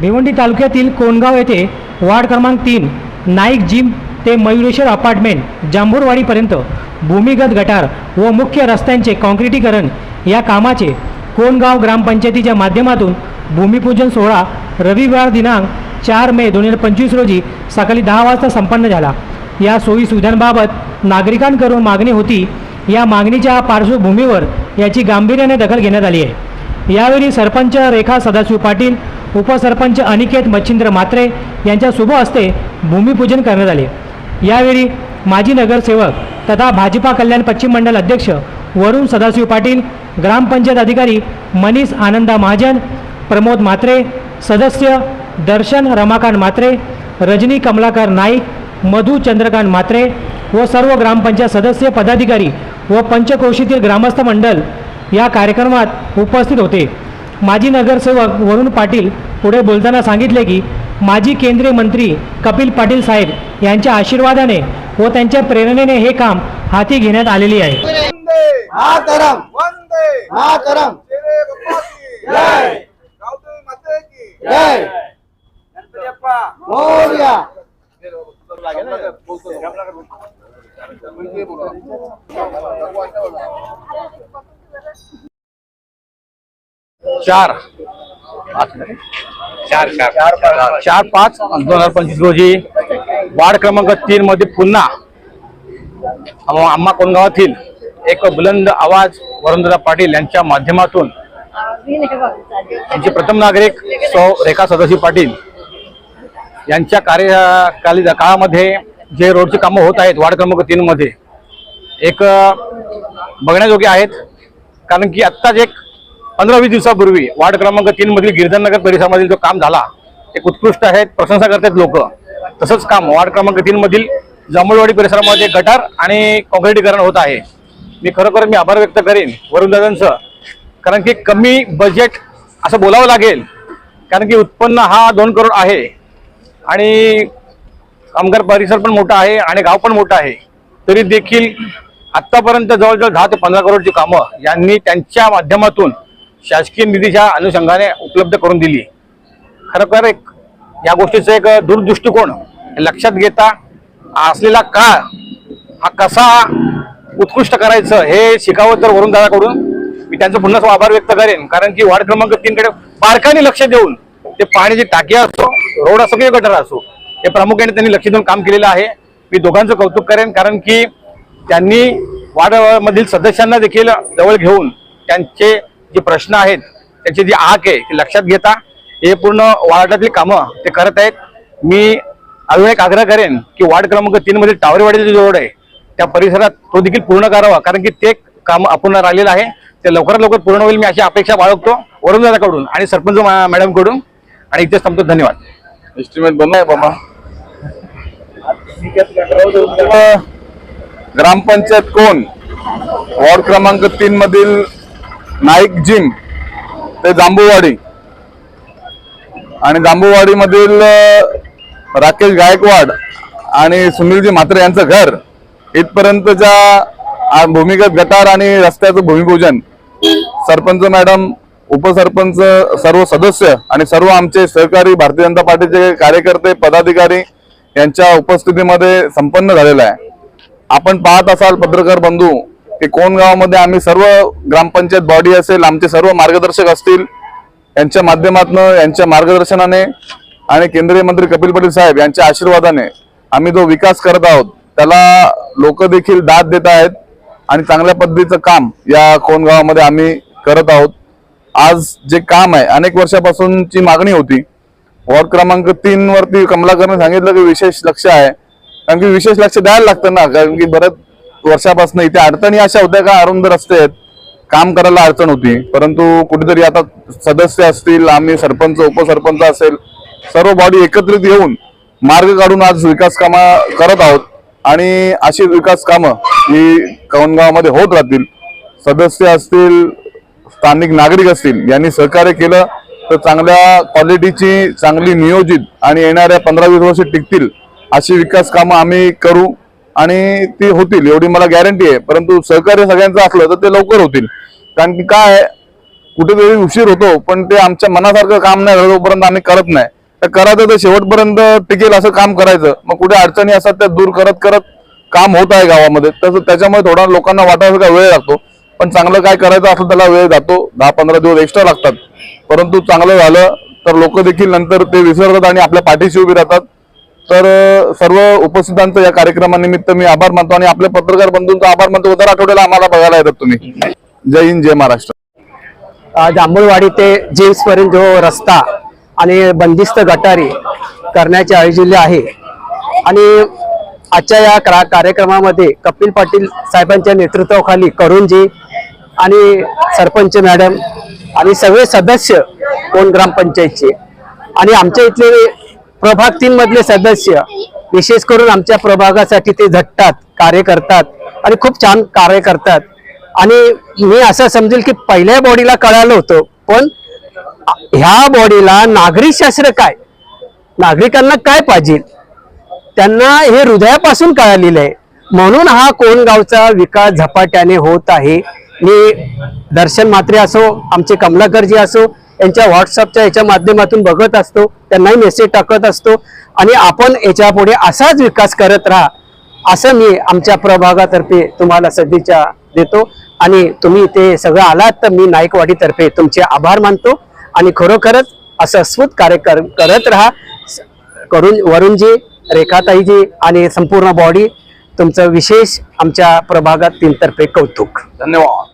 भिवंडी तालुक्यातील कोणगाव येथे वार्ड क्रमांक तीन नाईक जिम ते मयुरेश्वर अपार्टमेंट जांभूरवाडीपर्यंत भूमिगत गटार व मुख्य रस्त्यांचे काँक्रिटीकरण या कामाचे कोणगाव ग्रामपंचायतीच्या माध्यमातून भूमिपूजन सोहळा रविवार दिनांक चार मे दोन हजार पंचवीस रोजी सकाळी दहा वाजता संपन्न झाला. या सोयी सुविधांबाबत नागरिकांकडून मागणी होती. या मागणीच्या पार्श्वभूमीवर याची गांभीर्याने दखल घेण्यात आली आहे. यावेळी सरपंच रेखा सदाशिव पाटील उपसरपंच अनिकेत मच्छिंद्र मात्रे यांच्या शुभ हस्ते भूमिपूजन करण्यात आले. यावेळी माजी नगरसेवक तथा भाजपा कल्याण पश्चिम मंडल अध्यक्ष वरुण सदाशिव पाटील ग्रामपंचायत अधिकारी मनीष आनंदा महाजन प्रमोद मात्रे सदस्य दर्शन रमाकांत मात्रे रजनी कमलाकर नाईक मधू चंद्रकांत मात्रे व सर्व ग्रामपंचायत सदस्य पदाधिकारी व पंचक्रोशीतील ग्रामस्थ मंडल या कार्यक्रमात उपस्थित होते. माजी नगरसेवक वरुण पाटील पुढे बोलताना सांगितले की माजी केंद्रीय मंत्री कपिल पाटील साहेब यांच्या आशीर्वादाने व त्यांच्या प्रेरणेने हे काम हाती घेण्यात आलेली आहे. चार. चार चार. चार पाच. दोन हजार पंचवीस रोजी वार्ड क्रमांक तीन मध्ये पुन्हा आम- आम्हा कोणगावातील एक बुलंद आवाज वरुणदादा पाटील यांच्या माध्यमातून आमचे प्रथम नागरिक सौ रेखा सदाशिव पाटील यांच्या कार्यकाली काळामध्ये जे रोडची कामं होत आहेत वार्ड क्रमांक तीन मध्ये एक बघण्याजोगे आहेत. कारण की आत्ताच एक पंधरा वीस दिवसापूर्वी वार्ड क्रमांक तीन मधील गिरधननगर परिसरामधील जो काम झाला एक उत्कृष्ट आहेत प्रशंसा करतात लोक. तसंच काम वार्ड क्रमांक तीन मधील जांभूळवाडी परिसरामध्ये गटार आणि काँक्रिटीकरण होत आहे. मी खरोखर मी आभार व्यक्त करेन वरुण दादांचं कारण की कमी बजेट असं बोलावं लागेल कारण की उत्पन्न हा दोन करोड आहे. आणि कामगार परिसर पण मोठा आहे आणि गाव पण मोठं आहे. तरी देखील आत्तापर्यंत जवळजवळ दहा ते पंधरा करोडची कामं यांनी त्यांच्या माध्यमातून शासकीय निधीच्या अनुषंगाने उपलब्ध करून दिली. खरोखर एक या गोष्टीचं एक दूरदृष्टिकोन लक्षात घेता असलेला काळ हा कसा उत्कृष्ट करायचं हे शिकावं तर वरून दादाकडून. मी त्यांचं पुन्हा आभार व्यक्त करेन. कारण की वार्ड क्रमांक तीनकडे बारकाने लक्ष देऊन ते पाण्याची टाकी असो रोड असो किंवा गटर असो हे प्रामुख्याने त्यांनी लक्ष देऊन काम केलेलं आहे. मी दोघांचं कौतुक करेन. कारण की त्यांनी वार्डमधील सदस्यांना देखील जवळ घेऊन त्यांचे जे प्रश्न आहेत त्यांची जी आक आहे ती लक्षात घेता. हे पूर्ण वार्डातली कामं ते करत आहेत. मी अजून एक आग्रह करेन की वार्ड क्रमांक तीन मध्ये टावरेवाडीचा जो रोड आहे त्या परिसरात तो देखील पूर्ण करावा कारण की ते काम अपूर्ण राहिलेलं आहे. ते लवकरात लवकर पूर्ण होईल मी अशी अपेक्षा बाळगतो वरुण दादाकडून आणि सरपंच मॅडमकडून. आणि इथे थांबतो धन्यवाद. एस्टिमेट बनवाय बाबा. ग्रामपंचायत कोण? वॉर्ड क्रमांक तीन मधील नाईक जिम ते जांभूवाडी आणि जांभूवाडी मधील राकेश गायकवाड आणि सुनीलजी म्हात्रे यांचं घर इथपर्यंतच्या भूमिगत गटार आणि रस्त्याचं भूमिपूजन. सरपंच मॅडम उपसरपंच सर्व सदस्य आणि सर्व आमचे सहकारी भारतीय जनता पार्टीचे कार्यकर्ते पदाधिकारी यांच्या उपस्थितीमध्ये संपन्न झालेला आहे. आपण पाहत असाल पत्रकार बंधू की कोणगावमध्ये आम्ही सर्व ग्रामपंचायत बॉडी असेल आमचे सर्व मार्गदर्शक असतील यांच्या माध्यमातून यांच्या मार्गदर्शनाने आणि केंद्रीय मंत्री कपिल पाटील साहेब यांच्या आशीर्वादाने आम्ही जो विकास करत आहोत त्याला लोक देखील दाद देत आहेत आणि चांगल्या पद्धतीचं काम या कोणगावामध्ये आम्ही करत आहोत. आज जे काम आहे अनेक वर्षापासूनची मागणी होती. वॉर्ड क्रमांक तीन वरती कमलाकरने सांगितलं की विशेष लक्ष आहे. कारण की विशेष लक्ष द्यायला लागतं ना कारण की बरंच वर्षापासून इथे अडचणी अशा होत्या का? अरुंद रस्ते आहेत काम करायला अडचण होती. परंतु कुठेतरी आता सदस्य असतील आम्ही सरपंच उपसरपंच असेल सर्व बॉडी एकत्रित येऊन मार्ग काढून आज विकास कामा करत आहोत. आणि अशी विकास कामं ही कवनगावामध्ये होत राहतील. सदस्य असतील स्थानिक नागरिक असतील यांनी सहकार्य केलं तर चांगल्या क्वालिटीची चांगली नियोजित आणि येणाऱ्या पंधरा वीस वर्ष टिकतील अशी विकास कामं आम्ही करू. आणि ती होतील एवढी मला गॅरंटी आहे. परंतु सहकार्य सगळ्यांचं असलं तर ते लवकर होतील. कारण की काय कुठेतरी उशीर होतो पण ते आमच्या मनासारखं काम नाही झालं तोपर्यंत आम्ही करत नाही. तर करायचं तर शेवटपर्यंत टिकेल असं काम करायचं. मग कुठे अडचणी असतात त्या दूर करत करत काम होत आहे गावामध्ये. तसं त्याच्यामुळे थोडा लोकांना वाटायचं का वेळ लागतो. पण चांगलं काय करायचं असं त्याला वेळ जातो. दहा पंधरा दिवस एक्स्ट्रा लागतात. परंतु चांगलं झालं तर लोक देखील नंतर ते विसरतात आणि आपल्या पाठीशी उभी राहतात. तर सर्व उपस्थितांचं या कार्यक्रमानिमित्त मी आभार मानतो आणि आपल्या पत्रकार बंधूंचा आभार मानतो. दर आठवड्याला आम्हाला बघायला येतात तुम्ही. जय हिंद जय महाराष्ट्र. जांभूळवाडी ते जेम्स पर्यंत जो रस्ता आणि बंदिस्त गटारी करण्याचे आयोजिले आहे. आणि आजच्या या क्रा कार्यक्रमामध्ये कपिल पाटील साहेबांच्या नेतृत्वाखाली करुणजी आणि सरपंच मॅडम आणि सगळे सदस्य कोण ग्रामपंचायतचे. आणि आमच्या इथले प्रभाग तीन मधले सदस्य विशेष करून आमच्या प्रभागासाठी ते झटतात कार्य करतात आणि खूप छान कार्य करतात. आणि मी असं समजेल की पहिल्या बॉडीला कळालं होतं पण ह्या बॉडीला नागरिक शास्त्र काय? नागरिकांना काय पाहिजे? त्यांना हे हृदयापासून कळालेलं आहे. म्हणून हा कोणगावचा विकास झपाट्याने होत आहे. मी दर्शन मात्रे असो आमचे कमलाकरजी असो यांच्या व्हॉट्सअपच्या याच्या माध्यमातून बघत असतो त्यांनाही मेसेज टाकत असतो आणि आपण याच्यापुढे असाच विकास करत राहा असं मी आमच्या प्रभागातर्फे तुम्हाला सदिच्छा देतो. आणि तुम्ही इथे सगळं आलात तर मी नाईकवाडीतर्फे तुमचे आभार मानतो. आणि खरोखरच असं स्फूत कार्य कर करत राहा. करून वरुणजी रेखाताईजी आणि संपूर्ण बॉडी तुमचं विशेष आमच्या प्रभागात तीनतर्फे कौतुक. धन्यवाद.